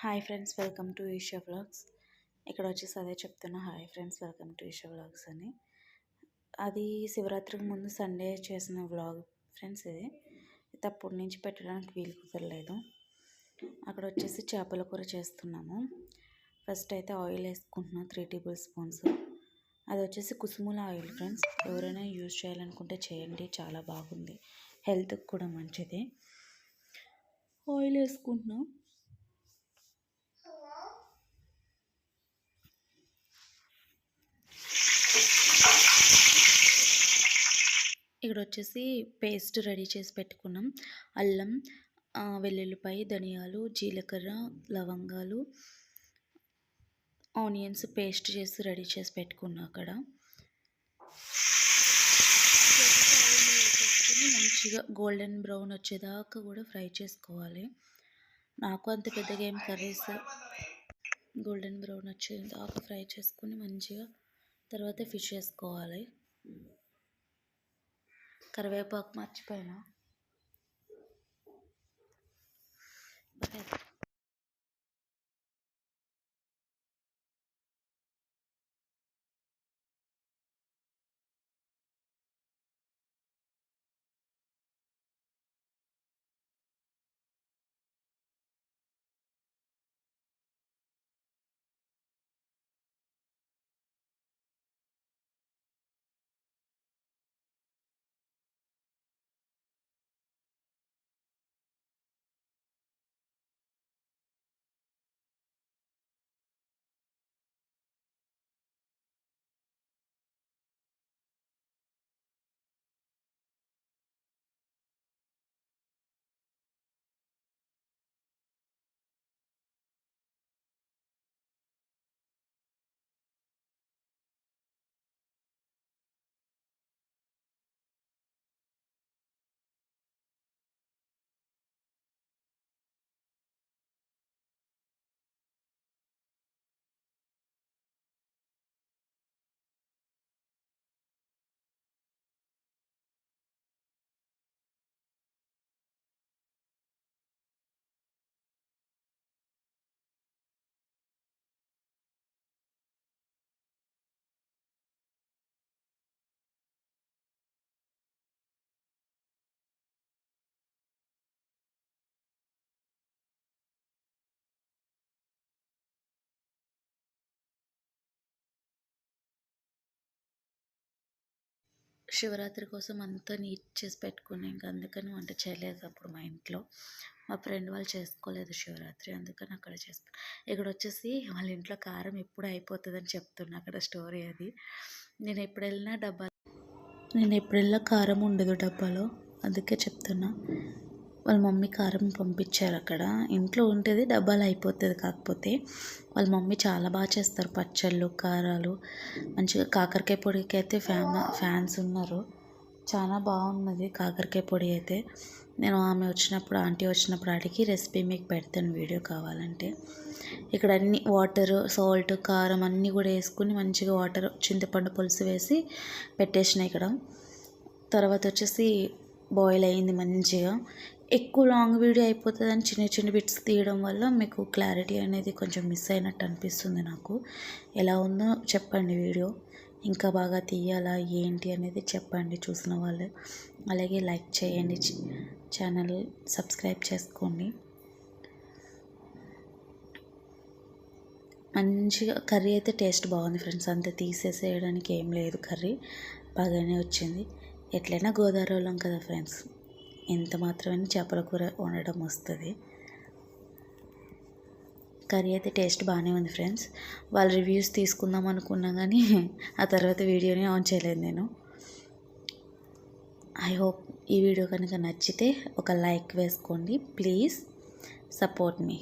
Hi friends welcome to Esha vlogs. ఇక్కడ వచ్చేసి అదే చెప్తున్నా hi friends welcome to Esha vlogs అని. అది శివరాత్రికి ముందు సండే చేసిన వ్లాగ్ ఫ్రెండ్స్ ఇది. ఇది అప్పటి నుంచి పెట్టడానికి వీలు కుదరలేదు. అక్కడ వచ్చేసి చేపల కూర చేస్తున్నాము. ఫస్ట్ అయితే ఆయిల్ వేసుకుంటున్నాం త్రీ టేబుల్ స్పూన్స్. అది వచ్చేసి కుసుముల ఆయిల్ ఫ్రెండ్స్. ఎవరైనా యూజ్ చేయాలనుకుంటే చేయండి చాలా బాగుంది. హెల్త్కి కూడా మంచిది. ఆయిల్ వేసుకుంటున్నాం. ఇక్కడ వచ్చేసి పేస్ట్ రెడీ చేసి పెట్టుకున్నాం. అల్లం వెల్లుల్లిపాయ ధనియాలు జీలకర్ర లవంగాలు ఆనియన్స్ పేస్ట్ చేసి రెడీ చేసి పెట్టుకున్నా అక్కడ. మంచిగా గోల్డెన్ బ్రౌన్ వచ్చేదాకా కూడా ఫ్రై చేసుకోవాలి. నాకు అంత పెద్దగా ఏం కర్రీస్ గోల్డెన్ బ్రౌన్ వచ్చేదాకా ఫ్రై చేసుకుని మంచిగా తర్వాత ఫిష్ వేసుకోవాలి కరివేపాకు మర్చిపోయినా. శివరాత్రి కోసం అంతా నీట్ చేసి పెట్టుకుని ఇంకా అందుకని వంట చేయలేదు అప్పుడు మా ఇంట్లో. మా ఫ్రెండ్ వాళ్ళు చేసుకోలేదు శివరాత్రి అందుకని అక్కడ చేసు ఇక్కడ వచ్చేసి వాళ్ళ ఇంట్లో కారం ఎప్పుడు అయిపోతుందని చెప్తున్నా అక్కడ స్టోరీ అది. నేను ఎప్పుడు వెళ్ళినా డబ్బా నేను ఎప్పుడు వెళ్ళినా కారం ఉండదు డబ్బాలో అందుకే చెప్తున్నా. వాళ్ళ మమ్మీ కారం పంపించారు అక్కడ. ఇంట్లో ఉంటుంది డబ్బాలు అయిపోతుంది కాకపోతే వాళ్ళ మమ్మీ చాలా బాగా చేస్తారు పచ్చళ్ళు కారాలు. మంచిగా కాకరకాయ పొడికి అయితే ఫ్యాన్ ఫ్యాన్స్ ఉన్నారు. చాలా బాగున్నది కాకరకాయ పొడి అయితే. నేను ఆమె వచ్చినప్పుడు ఆంటీ వచ్చినప్పుడు అడిగి రెసిపీ మీకు పెడతాను వీడియో కావాలంటే. ఇక్కడ అన్ని వాటర్ సాల్ట్ కారం అన్నీ కూడా వేసుకుని మంచిగా వాటర్ చింతపండు పులుసు వేసి పెట్టేసిన ఇక్కడ. తర్వాత వచ్చేసి బాయిల్ అయింది మంచిగా. ఎక్కువ లాంగ్ వీడియో అయిపోతుందని చిన్న చిన్న బిట్స్ తీయడం వల్ల మీకు క్లారిటీ అనేది కొంచెం మిస్ అయినట్టు అనిపిస్తుంది నాకు. ఎలా ఉందో చెప్పండి వీడియో ఇంకా బాగా తీయాలా ఏంటి అనేది చెప్పండి చూసిన వాళ్ళు. అలాగే లైక్ చేయండి ఛానల్ సబ్స్క్రైబ్ చేసుకోండి. మంచిగా కర్రీ అయితే టేస్ట్ బాగుంది ఫ్రెండ్స్ అంత తీసేసేయడానికి ఏం లేదు కర్రీ. బాగానే వచ్చింది. ఎట్లయినా గోదావరి వాళ్ళం కదా ఫ్రెండ్స్. ఎంత మాత్రమే చేపల కూర వండడం వస్తుంది. కర్రీ అయితే టేస్ట్ బాగానే ఉంది ఫ్రెండ్స్. వాళ్ళ రివ్యూస్ తీసుకుందాం అనుకున్నా కానీ ఆ తర్వాత వీడియోని ఆన్ చేయలేదు నేను. ఐ హోప్ ఈ వీడియో కనుక నచ్చితే ఒక లైక్ వేసుకోండి. Please support me.